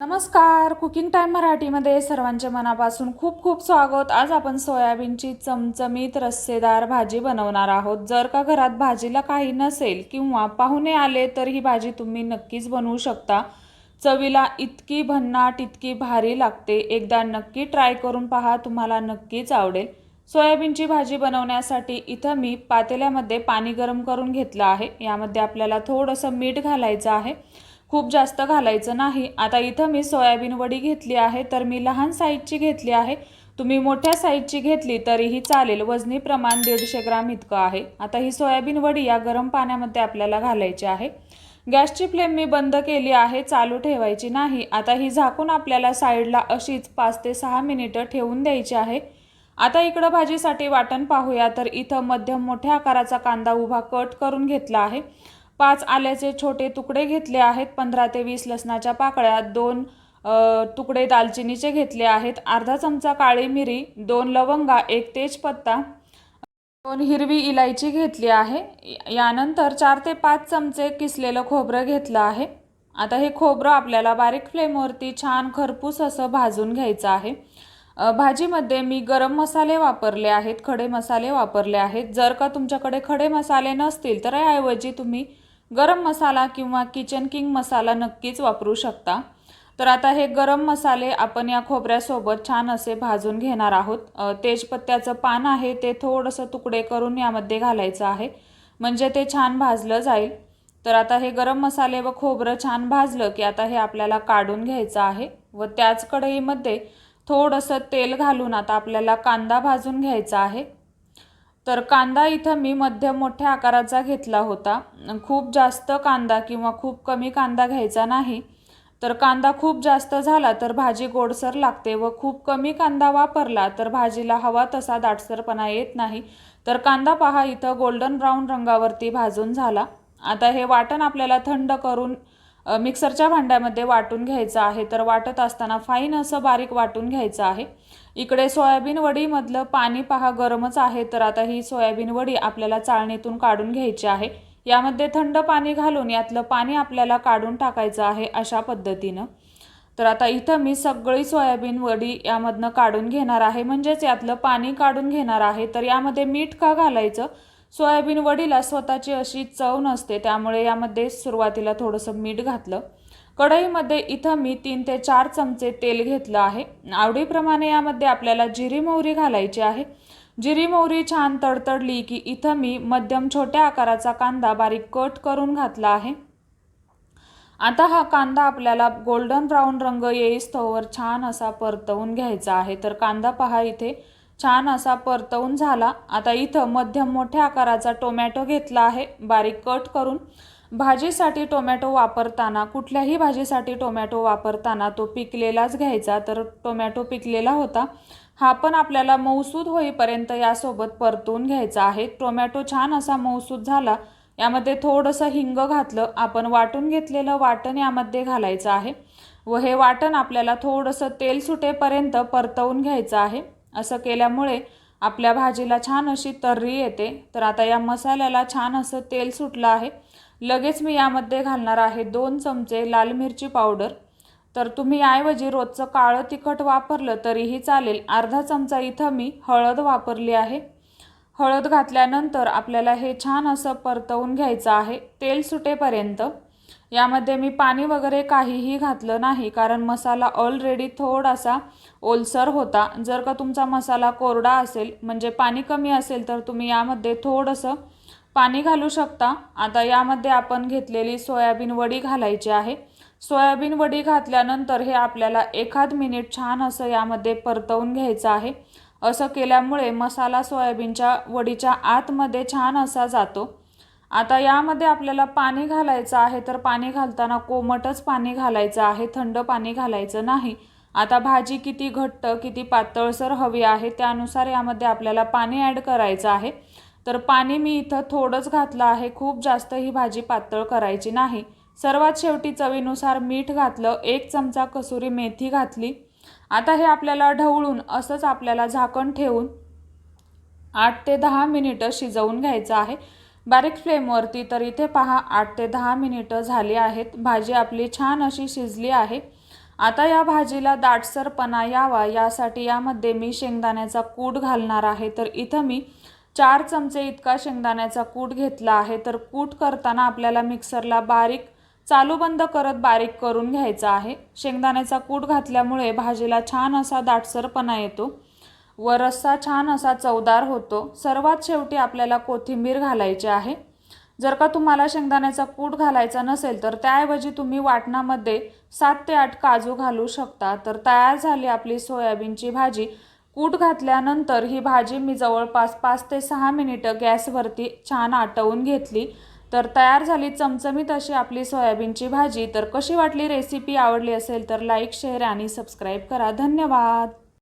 नमस्कार. Cooking time मराठीमध्ये सर्वांचे मनापासून खूप खूप स्वागत. आज आपण सोयाबीनची चमचमीत रस्सेदार भाजी बनवणार आहोत. जर का घरात भाजीला काही नसेल किंवा पाहुणे आले तर ही भाजी तुम्ही नक्कीच बनवू शकता. चवीला इतकी भन्नाट इतकी भारी लागते. एकदा नक्की ट्राय करून पहा तुम्हाला नक्कीच आवडेल. सोयाबीनची भाजी बनवण्यासाठी इथं मी पातेल्यामध्ये पाणी गरम करून घेतलं आहे. यामध्ये आपल्याला थोडंसं मीठ घालायचं आहे. खूप जास्त घालायचं नाही. आता इथं मी सोयाबीन वडी घेतली आहे तर मी लहान साईजची घेतली आहे. तुम्ही मोठ्या साईजची घेतली तरीही चालेल. वजनी प्रमाण दीडशे ग्राम इतकं आहे. आता ही सोयाबीन वडी या गरम पाण्यामध्ये आपल्याला घालायची आहे. गॅसची फ्लेम मी बंद केली आहे चालू ठेवायची नाही. आता ही झाकून आपल्याला साईडला अशीच पाच ते सहा मिनिटं ठेवून द्यायची आहे. आता इकडं भाजीसाठी वाटण पाहूया. तर इथं मध्यम मोठ्या आकाराचा कांदा उभा कट करून घेतला आहे. पाच आल्याचे छोटे तुकडे घेतले आहेत. पंधरा ते वीस लसणाच्या पाकळ्या दोन तुकडे दालचिनीचे घेतले आहेत. अर्धा चमचा काळी मिरी दोन लवंगा एक तेजपत्ता दोन हिरवी इलायची घेतली आहे. यानंतर चार ते पाच चमचे किसलेलं खोबरं घेतलं आहे. आता हे खोबरं आपल्याला बारीक फ्लेमवरती छान खरपूस असं भाजून घ्यायचं आहे. भाजीमध्ये मी गरम मसाले वापरले आहेत. खडे मसाले वापरले आहेत. जर का तुमच्याकडे खडे मसाले नसतील तर याऐवजी तुम्ही गरम मसाला किंवा किचन किंग मसाला नक्कीच वापरू शकता. तर आता हे गरम मसाले आपण या खोबऱ्यासोबत छान असे भाजून घेणार आहोत. तेजपत्त्याचं पान आहे ते थोडंसं तुकडे करून यामध्ये घालायचं आहे. म्हणजे ते छान भाजलं जाईल. तर आता हे गरम मसाले व खोबरं छान भाजलं की आता हे आपल्याला काढून घ्यायचं आहे. व त्याच कढईमध्ये थोडंसं तेल घालून आता आपल्याला कांदा भाजून घ्यायचा आहे. तर कांदा इथं मी मध्यम मोठ्या आकाराचा घेतला होता. खूप जास्त कांदा किंवा खूप कमी कांदा घ्यायचा नाही. तर कांदा खूप जास्त झाला तर भाजी गोडसर लागते व खूप कमी कांदा वापरला तर भाजीला हवा तसा दाटसरपणा येत नाही. तर कांदा पहा इथं गोल्डन ब्राऊन रंगावरती भाजून झाला. आता हे वाटण आपल्याला थंड करून मिक्सरच्या भांड्यामध्ये वाटून घ्यायचं आहे. तर वाटत असताना फाईन असं बारीक वाटून घ्यायचं आहे. इकडे सोयाबीन वडीमधलं पाणी पहा गरमच आहे. तर आता ही सोयाबीन वडी आपल्याला चाळणीतून काढून घ्यायची आहे. यामध्ये थंड पाणी घालून यातलं पाणी आपल्याला काढून टाकायचं आहे अशा पद्धतीनं. तर आता इथं मी सगळी सोयाबीन वडी यामधनं काढून घेणार आहे. म्हणजेच यातलं पाणी काढून घेणार आहे. तर यामध्ये मीठ का घालायचं? सोयाबीन वडीला स्वतःची अशी चव नसते त्यामुळे यामध्ये सुरुवातीला थोडंसं मीठ घातलं. कढईमध्ये इथं मी तीन ते चार चमचे तेल घेतलं आहे. आवडीप्रमाणे यामध्ये आपल्याला जिरी मोहरी घालायची आहे. जिरी मोहरी छान तडतडली की इथं मी मध्यम छोट्या आकाराचा कांदा बारीक कट करून घातला आहे. आता हा कांदा आपल्याला गोल्डन ब्राऊन रंग येईस्तोवर छान असा परतवून घ्यायचा आहे. तर कांदा पहा इथे. छान असा परतवून झाला. आता इथं मध्यम मोठ्या आकाराचा टोमॅटो घेतला आहे. बारीक कट करून भाजीसाठी टोमॅटो वापरताना कुठल्याही भाजीसाठी टोमॅटो वापरताना तो पिकलेलाच घ्यायचा. तर टोमॅटो पिकलेला होता. हा पण आपल्याला मऊसूद होईपर्यंत यासोबत परतून घ्यायचा आहे. टोमॅटो छान असा मऊसूद झाला. यामध्ये थोडंसं हिंग घातलं. आपण वाटून घेतलेलं वाटण यामध्ये घालायचं आहे. व हे वाटण आपल्याला थोडंसं तेल सुटेपर्यंत परतवून घ्यायचं आहे. असं केल्यामुळे आपल्या भाजीला छान अशी तर्री येते. तर आता या मसाल्याला छान असं तेल सुटलं आहे. लगेच मी यामध्ये घालणार आहे दोन चमचे लाल मिरची पावडर. तर तुम्ही याऐवजी रोजचं काळं तिखट वापरलं तरीही चालेल. अर्धा चमचा इथं मी हळद वापरली आहे. हळद घातल्यानंतर आपल्याला हे छान असं परतवून घ्यायचं आहे. तेल सुटेपर्यंत. यामध्ये मी पाणी वगैरे काहीही घातलं नाही कारण मसाला ऑलरेडी थोडासा ओलसर होता. जर का तुमचा मसाला कोरडा असेल म्हणजे पाणी कमी असेल तर तुम्ही यामध्ये थोडंसं पाणी घालू शकता. आता यामध्ये आपण घेतलेली सोयाबीन वडी घालायची आहे. सोयाबीन वडी घातल्यानंतर हे आपल्याला एखाद मिनिट छान असं यामध्ये परतवून घ्यायचं आहे. असं केल्यामुळे मसाला सोयाबीनच्या वडीच्या आतमध्ये छान असा जातो. आता यामध्ये आपल्याला पाणी घालायचं आहे तर पाणी घालताना कोमटच पाणी घालायचं आहे थंड पाणी घालायचं नाही. आता भाजी किती घट्ट किती पातळसर हवी आहे त्यानुसार यामध्ये आपल्याला पाणी ॲड करायचं आहे. तर पाणी मी इथं थोडंच घातलं आहे खूप जास्त ही भाजी पातळ करायची नाही. सर्वात शेवटी चवीनुसार मीठ घातलं एक चमचा कसुरी मेथी घातली. आता हे आपल्याला ढवळून असंच आपल्याला झाकण ठेवून आठ ते दहा मिनिटं शिजवून घ्यायचं आहे. बारीक फ्लेमवरती तर इथे पहा आठ ते दहा मिनिटं झाली आहेत. भाजी आपली छान अशी शिजली आहे. आता या भाजीला दाटसरपणा यावा यासाठी यामध्ये मी शेंगदाण्याचा कूट घालणार आहे. तर इथं मी चार चमचे इतका शेंगदाण्याचा कूट घेतला आहे. तर कूट करताना आपल्याला मिक्सरला बारीक चालू बंद करत बारीक करून घ्यायचा आहे. शेंगदाण्याचा कूट घातल्यामुळे भाजीला छान असा दाटसरपणा येतो. व रस्सा छान असा चवदार होतो. सर्वात शेवटी आपल्याला कोथिंबीर घालायची आहे. जर का तुम्हाला शेंगदाण्याचा कूट घालायचा नसेल तर त्याऐवजी तुम्ही वाटणामध्ये सात ते आठ काजू घालू शकता. तर तयार झाली आपली सोयाबीनची भाजी. कूट घातल्यानंतर ही भाजी मी जवळपास पाच ते सहा मिनिटं गॅसवरती छान आटवून घेतली. तर तयार झाली चमचमीत अशी आपली सोयाबीनची भाजी. तर कशी वाटली रेसिपी आवडली असेल तर लाईक शेअर आणि सबस्क्राईब करा. धन्यवाद!